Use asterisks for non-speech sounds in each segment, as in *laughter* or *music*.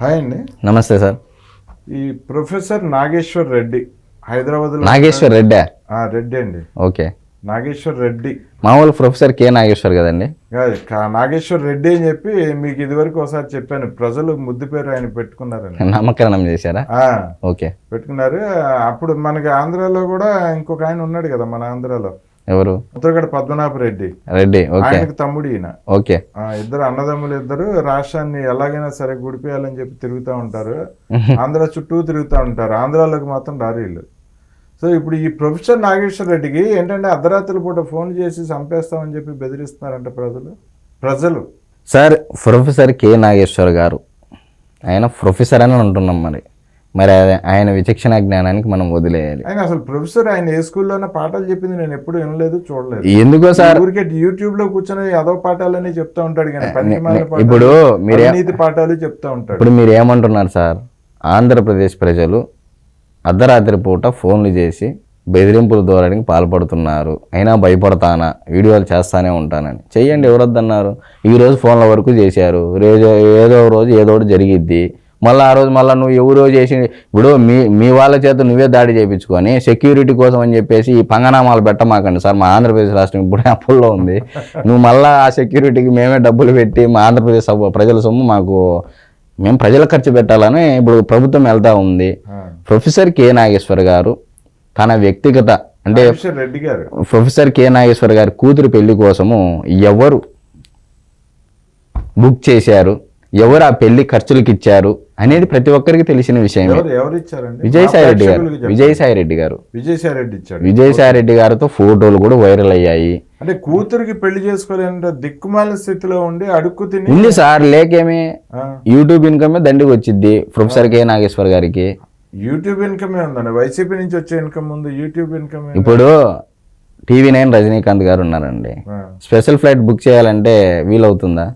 Hi అండి. నమస్తే sir. ఈ ప్రొఫెసర్ నాగేశ్వర్ రెడ్డి హైదరాబాద్ నాగేశ్వర్ రెడ్డి? రెడ్డి అండి. ఓకే. నాగేశ్వర్ రెడ్డి. మామూలు ప్రొఫెసర్ కే నాగేశ్వర్ కదండి. నాగేశ్వర్ రెడ్డి అని చెప్పి మీకు ఇదివరకు ఒకసారి చెప్పాను. ప్రజలు ముద్దు పేరు ఆయన పెట్టుకున్నారని. నామకరణం చేశారా? ఓకే. పెట్టుకున్నారు. అప్పుడు మనకి ఆంధ్రాలో కూడా ఇంకొక ఆయన ఉన్నాడు కదా మన ఆంధ్రాలో. ఎవరు? ఉత్తరగడ పద్మనాభ రెడ్డి. రెడ్డి ఓకే. ఆయనకు తమ్ముడు ఈయన. ఓకే. ఇద్దరు అన్నదమ్ములు ఇద్దరు రాష్ట్రాన్ని ఎలాగైనా సరే గుడిపేయాలని చెప్పి తిరుగుతూ ఉంటారు. *laughs* ఆంధ్ర చుట్టూ తిరుగుతూ ఉంటారు. ఆంధ్రాలోకి మాత్రం రారు వీళ్ళు. సో ఇప్పుడు ఈ ప్రొఫెసర్ నాగేశ్వర రెడ్డికి ఏంటంటే అర్ధరాత్రుల పూట ఫోన్ చేసి చంపేస్తామని చెప్పి బెదిరిస్తున్నారంట ప్రజలు. ప్రజలు. సార్ ప్రొఫెసర్ కే నాగేశ్వర్ గారు. ఆయన ప్రొఫెసర్ అని అంటున్నాం మరి. మరి ఆయన- విచక్షణ జ్ఞానానికి మనం వదిలేయాలి. ఆయన అసలు ప్రొఫెసర్ ఆయన ఏ స్కూల్లోనే పాఠాలు చెప్పింది నేను ఎప్పుడు వినలేదు చూడలేదు. ఎందుకో సార్? ఊరికే యూట్యూబ్లో కూర్చొని అదో పాఠాలని చెప్తా ఉంటాడు ఇప్పుడు మీరే అవినీతి పాఠాలు చెప్తా ఉంటాడు. ఇప్పుడు మీరు ఏమంటున్నారు సార్? ఆంధ్రప్రదేశ్ ప్రజలు అర్ధరాత్రి పూట ఫోన్లు చేసి బెదిరింపుల ధోరణికి పాల్పడుతున్నారు. అయినా భయపడతానా? వీడియోలు చేస్తానే ఉంటానని. చెయ్యండి ఎవరొద్దన్నారు? ఈ రోజు ఫోన్ల వరకు చేశారు. రోజు ఏదో రోజు ఏదో ఒకటి జరిగిద్ది. మళ్ళీ ఆ రోజు మళ్ళీ నువ్వు ఎవరో చేసి ఇప్పుడు మీ మీ వాళ్ళ చేత నువ్వే దాడి చేయించుకొని సెక్యూరిటీ కోసం అని చెప్పేసి ఈ పంగనామాలు పెట్టమాకండి సార్. మా ఆంధ్రప్రదేశ్ రాష్ట్రం ఇప్పుడే *laughs* అప్పుల్లో ఉంది. నువ్వు మళ్ళీ ఆ సెక్యూరిటీకి మేమే డబ్బులు పెట్టి మా ఆంధ్రప్రదేశ్ ప్రజల సొమ్ము మాకు మేము ప్రజలకు ఖర్చు పెట్టాలని ఇప్పుడు ప్రభుత్వం వెళ్తా ఉంది. ప్రొఫెసర్ కె నాగేశ్వర్ గారు తన వ్యక్తిగత అంటే నాగేశ్వర్ రెడ్డి గారు. ప్రొఫెసర్ కె నాగేశ్వర్ గారి కూతురు పెళ్ళి కోసము ఎవరు బుక్ చేశారు? ఎవరు ఆ పెళ్ళి ఖర్చులకు ఇచ్చారు అనేది ప్రతి ఒక్కరికి తెలిసిన ఇచ్చారండి విజయసాయి రెడ్డి గారు. విజయసాయి రెడ్డి గారు. విజయసాయి రెడ్డి ఇచ్చాడు. విజయసాయి రెడ్డి గారితో ఫోటోలు కూడా వైరల్ అయ్యాయి. అంటే కూతురికి పెళ్ళి చేసుకోలేనంటే దిక్కుమాలిన స్థితిలో ఉండి అడుక్కు తిని ఉంది సార్ లేకేమి? యూట్యూబ్ ఇన్కమే దండికి వచ్చింది ప్రొఫెసర్ కె నాగేశ్వర్ గారికి. యూట్యూబ్ ఇన్కమే ఉందండి. వైసీపీ నుంచి వచ్చే ఇన్కమ్ ఉంది యూట్యూబ్ ఇన్కమ్ ఇప్పుడు టీవీ నైన్ రజనీకాంత్ గారు ఉన్నారండి. స్పెషల్ ఫ్లైట్ బుక్ చేయాలంటే వీలవుతుందా?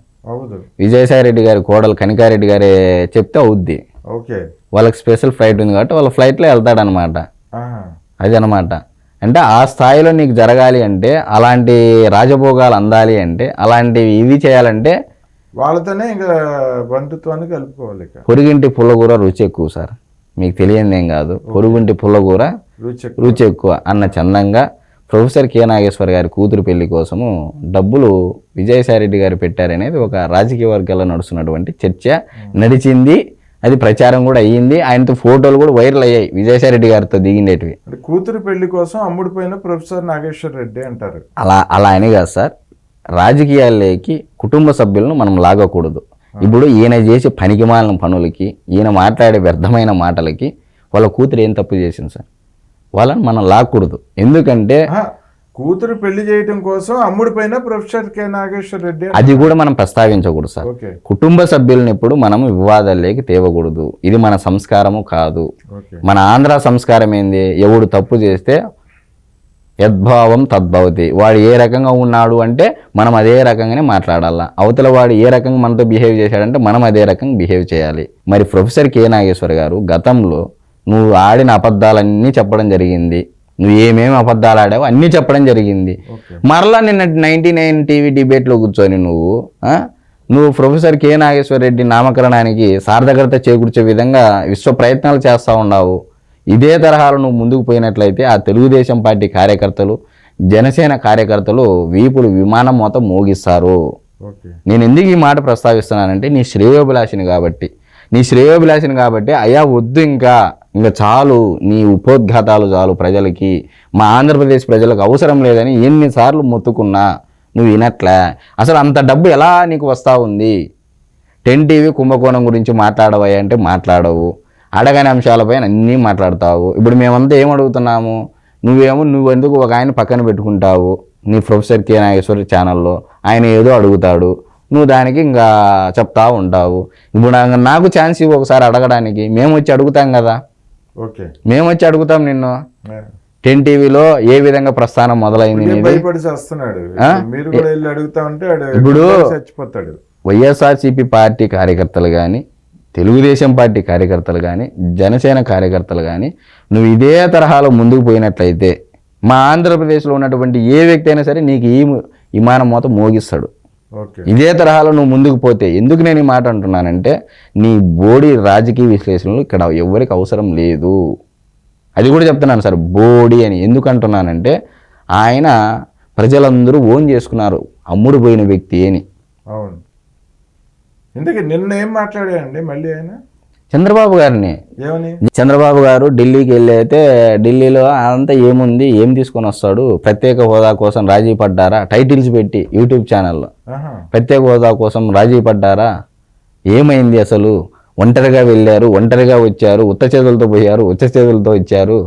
విజయసాయి రెడ్డి గారి కోడలు కనికారెడ్డి గారే చెప్తే అవుద్ది. ఓకే. వాళ్ళకి స్పెషల్ ఫ్లైట్ ఉంది కాబట్టి వాళ్ళ ఫ్లైట్లో వెళ్తాడనమాట అనమాట అంటే ఆ స్థాయిలో నీకు జరగాలి అంటే అలాంటి రాజభోగాలు అందాలి అంటే అలాంటివి ఇవి చేయాలంటే వాళ్ళతోనే ఇంకా బంధుత్వాన్ని కలుపుకోవాలి పొరుగింటి పుల్లగూర రుచి ఎక్కువ సార్. మీకు తెలియదు ఏం కాదు పొరుగుంటి పుల్లగూర రుచి. రుచి ఎక్కువ. అన్న చందంగా ప్రొఫెసర్ కె నాగేశ్వర్ గారి కూతురు పెళ్ళి కోసము డబ్బులు విజయసాయిరెడ్డి గారు పెట్టారనేది ఒక రాజకీయ వర్గాల్లో నడుస్తున్నటువంటి చర్చ. నడిచింది అది ప్రచారం కూడా అయ్యింది. ఆయనతో ఫోటోలు కూడా వైరల్ అయ్యాయి విజయసాయిరెడ్డి గారితో దిగిండేటివి. కూతురు పెళ్ళి కోసం అమ్ముడిపోయిన ప్రొఫెసర్ నాగేశ్వర్ రెడ్డి అంటారు. అలా అలా అని కాదు సార్. రాజకీయాల్లోకి కుటుంబ సభ్యులను మనం లాగకూడదు. ఇప్పుడు ఈయన చేసే పనికిమాలిన పనులకి ఈయన మాట్లాడే వ్యర్థమైన మాటలకి వాళ్ళ కూతురు ఏం తప్పు చేసింది సార్? వాళ్ళని మనం లాక్కూడదు. ఎందుకంటే కూతురు పెళ్ళి చేయటం కోసం అమ్ముడిపోయిన ప్రొఫెసర్ కె నాగేశ్వర్ రెడ్డి. అది కూడా మనం ప్రస్తావించకూడదు సార్. కుటుంబ సభ్యులను ఎప్పుడు మనం వివాదాల్లోకి తేవకూడదు. ఇది మన సంస్కారము కాదు. మన ఆంధ్ర సంస్కారం ఏంది? ఎవడు తప్పు చేస్తే యద్భావం తద్భవతి. వాడు ఏ రకంగా ఉన్నాడు అంటే మనం అదే రకంగానే మాట్లాడాలా? అవతల వాడు ఏ రకంగా మనతో బిహేవ్ చేశాడంటే మనం అదే రకంగా బిహేవ్ చేయాలి. మరి ప్రొఫెసర్ కే నాగేశ్వర్ గారు గతంలో నువ్వు ఆడిన అబద్ధాలన్నీ చెప్పడం జరిగింది. నువ్వు ఏమేమి అబద్ధాలు ఆడావో అన్నీ చెప్పడం జరిగింది. మరలా నిన్న నైన్టీ నైన్ టీవీ డిబేట్లో కూర్చొని నువ్వు నువ్వు ప్రొఫెసర్ కె నాగేశ్వర రెడ్డి నామకరణానికి సార్థకత చేకూర్చే విధంగా విశ్వ ప్రయత్నాలు చేస్తూ ఉన్నావు. ఇదే తరహాలో నువ్వు ముందుకు పోయినట్లయితే ఆ తెలుగుదేశం పార్టీ కార్యకర్తలు జనసేన కార్యకర్తలు వీపులు విమానం మొత్తం మోగిస్తారు. నేను ఎందుకు ఈ మాట ప్రస్తావిస్తున్నానంటే నీ శ్రేయోభిలాషిని కాబట్టి. నీ శ్రేయోభిలాషిని కాబట్టి అయ్యా వద్దు ఇంకా. ఇంకా చాలు నీ ఉపోద్ఘాతాలు చాలు ప్రజలకి. మా ఆంధ్రప్రదేశ్ ప్రజలకు అవసరం లేదని ఎన్నిసార్లు మొత్తుకున్నా నువ్వు వినట్లే. అసలు అంత డబ్బు ఎలా నీకు వస్తూ ఉంది? టెన్ టీవీ కుంభకోణం గురించి మాట్లాడవా అంటే మాట్లాడవు. అడగని అంశాలపైన అన్నీ మాట్లాడతావు. ఇప్పుడు మేమంతా ఏం అడుగుతున్నాము? నువ్వేమో నువ్వు ఎందుకు ఒక ఆయన పక్కన పెట్టుకుంటావు? నీ ప్రొఫెసర్ కే నాగేశ్వరి ఛానల్లో ఆయన ఏదో అడుగుతాడు. నువ్వు దానికి ఇంకా చెప్తా ఉంటావు. ఇప్పుడు నాకు ఛాన్స్ ఇవ్వు ఒకసారి అడగడానికి. మేము వచ్చి అడుగుతాం కదా. మేము వచ్చి అడుగుతాం నిన్ను. టెన్ టీవీలో ఏ విధంగా ప్రస్థానం మొదలైంది ఇప్పుడు- చచ్చిపోతాడు. వైఎస్ఆర్సీపీ పార్టీ కార్యకర్తలు కానీ తెలుగుదేశం పార్టీ కార్యకర్తలు కానీ జనసేన కార్యకర్తలు కానీ నువ్వు ఇదే తరహాలో ముందుకు పోయినట్లయితే మా ఆంధ్రప్రదేశ్లో ఉన్నటువంటి ఏ వ్యక్తి అయినా సరే నీకు ఈ విమానం మొత్తం మోగిస్తాడు. ఇదే తరహాలో నువ్వు ముందుకు పోతే ఎందుకు నేను ఈ మాట అంటున్నానంటే నీ బోడి రాజకీయ విశ్లేషణలు ఇక్కడ ఎవరికి అవసరం లేదు. అది కూడా చెప్తున్నాను సార్ బోడి అని. ఎందుకు అంటున్నానంటే ఆయన ప్రజలందరూ ఓన్ చేసుకున్నారు అమ్ముడు పోయిన వ్యక్తి అని. అవును. ఇంతకీ నిన్న ఏం మాట్లాడాయండి మళ్ళీ ఆయన? చంద్రబాబు గారిని. చంద్రబాబు గారు ఢిల్లీకి వెళ్ళి అయితే ఢిల్లీలో అంతా ఏముంది ఏం తీసుకొని వస్తాడు ప్రత్యేక హోదా కోసం రాజీ పడ్డారా? టైటిల్స్ పెట్టి యూట్యూబ్ ఛానల్లో. ప్రత్యేక హోదా కోసం రాజీ పడ్డారా? ఏమైంది అసలు? ఒంటరిగా వెళ్ళారు ఒంటరిగా వచ్చారు ఉత్త చేతులతో పోయారు ఉత్త చేతులతో వచ్చారు.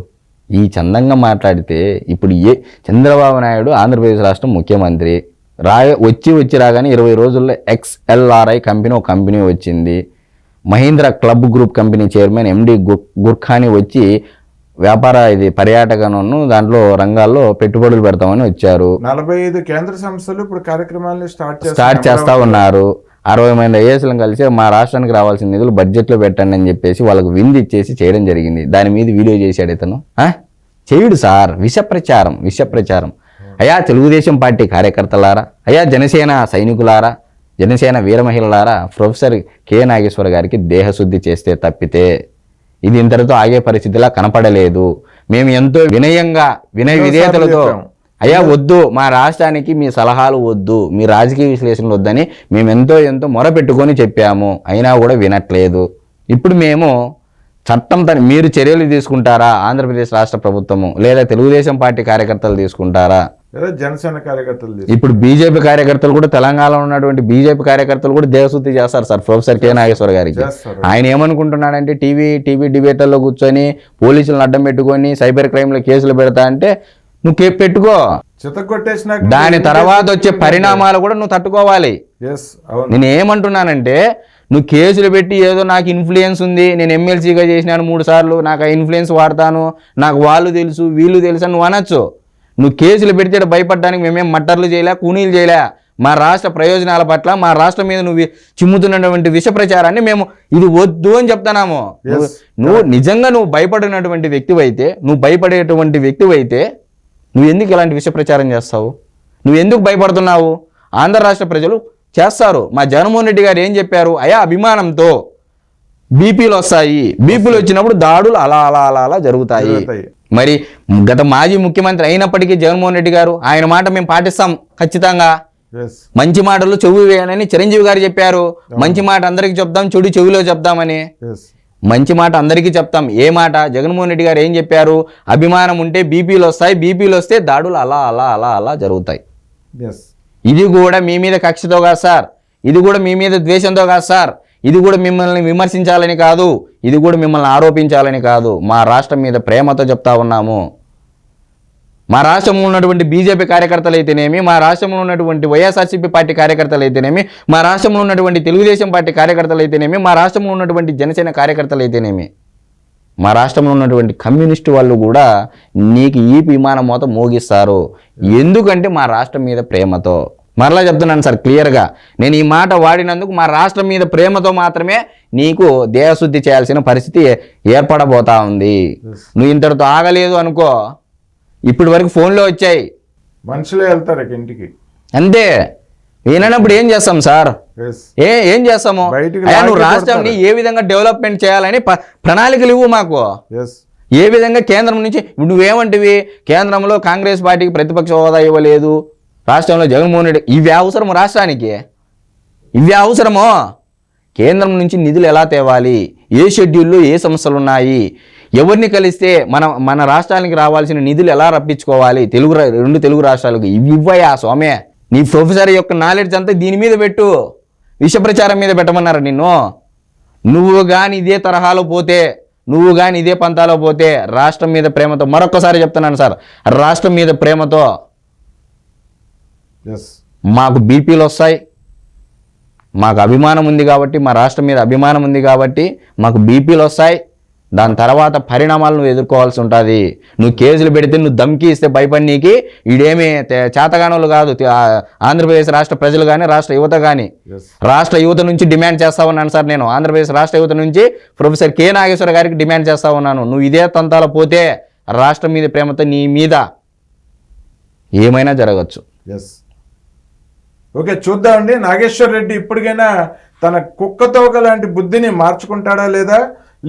ఈ చందంగా మాట్లాడితే ఇప్పుడు ఏ చంద్రబాబు నాయుడు ఆంధ్రప్రదేశ్ రాష్ట్రం ముఖ్యమంత్రి. రాయ వచ్చి వచ్చి రాగానే ఇరవై రోజుల్లో ఎక్స్ఎల్ఆర్ఐ కంపెనీ ఒక కంపెనీ వచ్చింది. Mahindra club group company chairman MD Gurkhani వచ్చి వ్యాపార ఇది పర్యాటకను దాంట్లో రంగాల్లో పెట్టుబడులు పెడతామని వచ్చారు. నలభై ఐదు కేంద్ర సంస్థలు ఇప్పుడు కార్యక్రమాలను స్టార్ట్. స్టార్ట్ చేస్తా ఉన్నారు. అరవై మంది ఐఏఎస్లను కలిసి మా రాష్ట్రానికి రావాల్సిన నిధులు బడ్జెట్లో పెట్టండి అని చెప్పేసి వాళ్ళకు విందు ఇచ్చేసి చేయడం జరిగింది. దాని మీద వీడియో చేశాడు ఇతను? చేయుడు సార్ విష ప్రచారం విష ప్రచారం. అయా తెలుగుదేశం పార్టీ కార్యకర్తలారా? అయా జనసేన సైనికులారా? జనసేన వీర మహిళలారా ప్రొఫెసర్ కె. నాగేశ్వర గారికి దేహశుద్ధి చేస్తే తప్పితే ఇది ఇంతటితో ఆగే పరిస్థితిలా కనపడలేదు. మేము ఎంతో వినయంగా వినయ విధేయతలతో. అయ్యా వద్దు మా రాష్ట్రానికి మీ సలహాలు వద్దు మీ రాజకీయ విశ్లేషణలు వద్దని మేము ఎంతో ఎంతో మొరపెట్టుకొని చెప్పాము. అయినా కూడా వినట్లేదు. ఇప్పుడు మేము చట్టం తన మీరు చర్యలు తీసుకుంటారా? ఆంధ్రప్రదేశ్ రాష్ట్ర ప్రభుత్వము లేదా తెలుగుదేశం పార్టీ కార్యకర్తలు తీసుకుంటారా? ఏదో జనసేన కార్యకర్తలు ఇప్పుడు బీజేపీ కార్యకర్తలు కూడా తెలంగాణలో ఉన్నటువంటి బీజేపీ కార్యకర్తలు కూడా దేవశుద్ధి చేస్తారు సార్ ప్రొఫెసర్ కె. నాగేశ్వర గారికి. ఆయన ఏమనుకుంటున్నాడంటే టీవీ టీవీ డిబేట్లలో కూర్చొని పోలీసులను అడ్డం పెట్టుకొని సైబర్ క్రైమ్లో కేసులు పెడతా అంటే నువ్వు కే- పెట్టుకో. చితకొట్టేసినాక దాని తర్వాత వచ్చే పరిణామాలు కూడా నువ్వు తట్టుకోవాలి. నేను ఏమంటున్నానంటే నువ్వు కేసులు పెట్టి ఏదో నాకు ఇన్ఫ్లుయెన్స్ ఉంది నేను ఎమ్మెల్సీగా చేసినాను మూడు సార్లు నాకు ఆ ఇన్ఫ్లుయెన్స్ వాడతాను నాకు వాళ్ళు తెలుసు వీళ్ళు తెలుసు అని నువ్వు అనొచ్చు. నువ్వు కేసులు పెడితే భయపడడానికి మేమేం మట్టర్లు చేయలే కూనీలు చేయలే. మా రాష్ట్ర ప్రయోజనాల పట్ల మా రాష్ట్రం మీద నువ్వు చిమ్ముతున్నటువంటి విష ప్రచారాన్ని మేము ఇది వద్దు అని చెప్తున్నాము. నువ్వు- నిజంగా నువ్వు భయపడినటువంటి వ్యక్తివైతే నువ్వు భయపడేటువంటి వ్యక్తివైతే నువ్వు ఎందుకు ఇలాంటి విష ప్రచారం చేస్తావు? నువ్వు ఎందుకు భయపడుతున్నావు? ఆంధ్ర రాష్ట్ర ప్రజలు చేస్తారు. మా జగన్మోహన్ రెడ్డి గారు ఏం చెప్పారు? అయా అభిమానంతో బీపీలు వస్తాయి. బీపీలు వచ్చినప్పుడు దాడులు అలా అలా అలా అలా జరుగుతాయి. మరి గత మాజీ ముఖ్యమంత్రి అయినప్పటికీ జగన్మోహన్ రెడ్డి గారు ఆయన మాట మేము పాటిస్తాం ఖచ్చితంగా. మంచి మాటలు చెవి వేయనని చిరంజీవి గారు చెప్పారు. మంచి మాట అందరికీ చెప్దాం చెడు చెవిలో చెప్దామని. మంచి మాట అందరికీ చెప్తాం. ఏ మాట? జగన్మోహన్ రెడ్డి గారు ఏం చెప్పారు? అభిమానం ఉంటే బీపీలు వస్తాయి బీపీలు వస్తే దాడులు అలా అలా అలా అలా జరుగుతాయి. ఇది కూడా మీ మీద కక్షతో కాదు సార్. ఇది కూడా మీ మీద ద్వేషంతో కాదు సార్. ఇది కూడా మిమ్మల్ని విమర్శించాలని కాదు ఇది కూడా మిమ్మల్ని ఆరోపించాలని కాదు. మా రాష్ట్రం మీద ప్రేమతో చెప్తా ఉన్నాము. మా రాష్ట్రంలో ఉన్నటువంటి బీజేపీ కార్యకర్తలు అయితేనేమి మా రాష్ట్రంలో ఉన్నటువంటి వైఎస్ఆర్సీపీ పార్టీ కార్యకర్తలు అయితేనేమి మా రాష్ట్రంలో ఉన్నటువంటి తెలుగుదేశం పార్టీ కార్యకర్తలు అయితేనేమి మా రాష్ట్రంలో ఉన్నటువంటి జనసేన కార్యకర్తలు అయితేనేమి మా రాష్ట్రంలో ఉన్నటువంటి కమ్యూనిస్టు వాళ్ళు కూడా నీకు ఈ విమానం మోత మోగిస్తారు. ఎందుకంటే మా రాష్ట్రం మీద ప్రేమతో. మరలా చెప్తున్నాను సార్ క్లియర్గా. నేను ఈ మాట వాడినందుకు మా రాష్ట్రం మీద ప్రేమతో మాత్రమే నీకు దేహశుద్ధి చేయాల్సిన పరిస్థితి ఏర్పడబోతా ఉంది. నువ్వు ఇంతటితో ఆగలేదు అనుకో ఇప్పటి వరకు ఫోన్లో వచ్చాయి. మనుషులే వెళ్తారు ఇంటికి. అంతే. వినప్పుడు ఏం చేస్తాం సార్? ఏ ఏం చేస్తాము? నువ్వు రాష్ట్రాన్ని ఏ విధంగా డెవలప్మెంట్ చేయాలని ప్రణాళికలు ఇవ్వు మాకు. ఏ విధంగా కేంద్రం నుంచి నువ్వేమంటివి? కేంద్రంలో కాంగ్రెస్ పార్టీకి ప్రతిపక్ష హోదా ఇవ్వలేదు. రాష్ట్రంలో జగన్మోహన్ రెడ్డి ఇవి అవసరము రాష్ట్రానికి? ఇవి అవసరమో? కేంద్రం నుంచి నిధులు ఎలా తేవాలి? ఏ షెడ్యూల్లో ఏ సమస్యలు ఉన్నాయి ఎవరిని కలిస్తే మన మన రాష్ట్రానికి రావాల్సిన నిధులు ఎలా రప్పించుకోవాలి? తెలుగు రెండు తెలుగు రాష్ట్రాలకు ఇవి ఇవ్వయా స్వామి? నీ ప్రొఫెసర్ యొక్క నాలెడ్జ్ అంతా దీని మీద పెట్టు. విష ప్రచారం మీద పెట్టమన్నారు నిన్ను. నువ్వు కానీ ఇదే తరహాలో పోతే నువ్వు కానీ ఇదే పంతాలో పోతే రాష్ట్రం మీద ప్రేమతో మరొకసారి చెప్తున్నాను సార్ రాష్ట్రం మీద ప్రేమతో మాకు బీపీలు వస్తాయి మాకు అభిమానం ఉంది కాబట్టి మా రాష్ట్రం మీద అభిమానం ఉంది కాబట్టి మాకు బీపీలు వస్తాయి. దాని తర్వాత పరిణామాలు నువ్వు ఎదుర్కోవాల్సి ఉంటుంది. నువ్వు కేసులు పెడితే నువ్వు దమ్కి ఇస్తే భయపడి నీకి ఈడేమి తే- చేతగానోళ్ళు కాదు. ఆంధ్రప్రదేశ్ రాష్ట్ర ప్రజలు కానీ రాష్ట్ర యువత కానీ రాష్ట్ర యువత నుంచి డిమాండ్ చేస్తా ఉన్నాను సార్ నేను. ఆంధ్రప్రదేశ్ రాష్ట్ర యువత నుంచి ప్రొఫెసర్ కె నాగేశ్వర గారికి డిమాండ్ చేస్తా ఉన్నాను. నువ్వు ఇదే తంతాల పోతే రాష్ట్రం మీద ప్రేమతో నీ మీద ఏమైనా జరగచ్చు. ఎస్ ఓకే చూద్దామండి. నాగేశ్వర్ రెడ్డి ఇప్పటికైనా తన కుక్క తోక లాంటి బుద్ధిని మార్చుకుంటాడా లేదా?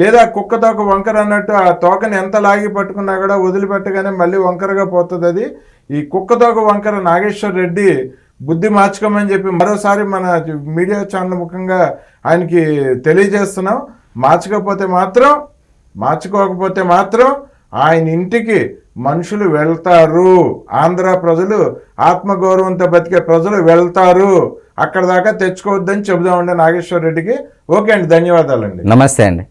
లేదా కుక్క తోక వంకర అన్నట్టు ఆ తోకని ఎంత లాగి పట్టుకున్నా కూడా వదిలిపెట్టగానే మళ్ళీ వంకరగా పోతుంది అది? ఈ కుక్క తోక వంకర నాగేశ్వర్ రెడ్డి బుద్ధి మార్చుకోమని చెప్పి మరోసారి మన మీడియా ఛానల్ ముఖంగా ఆయనకి తెలియజేస్తున్నాం. మార్చకపోతే మాత్రం మార్చుకోకపోతే మాత్రం ఆయన ఇంటికి మనుషులు వెళ్తారు. ఆంధ్ర ప్రజలు ఆత్మగౌరవంతో బతికే ప్రజలు వెళ్తారు. అక్కడ దాకా తెచ్చుకోవద్దని చెబుదామండి నాగేశ్వర రెడ్డికి. ఓకే అండి ధన్యవాదాలండి. నమస్తే అండి.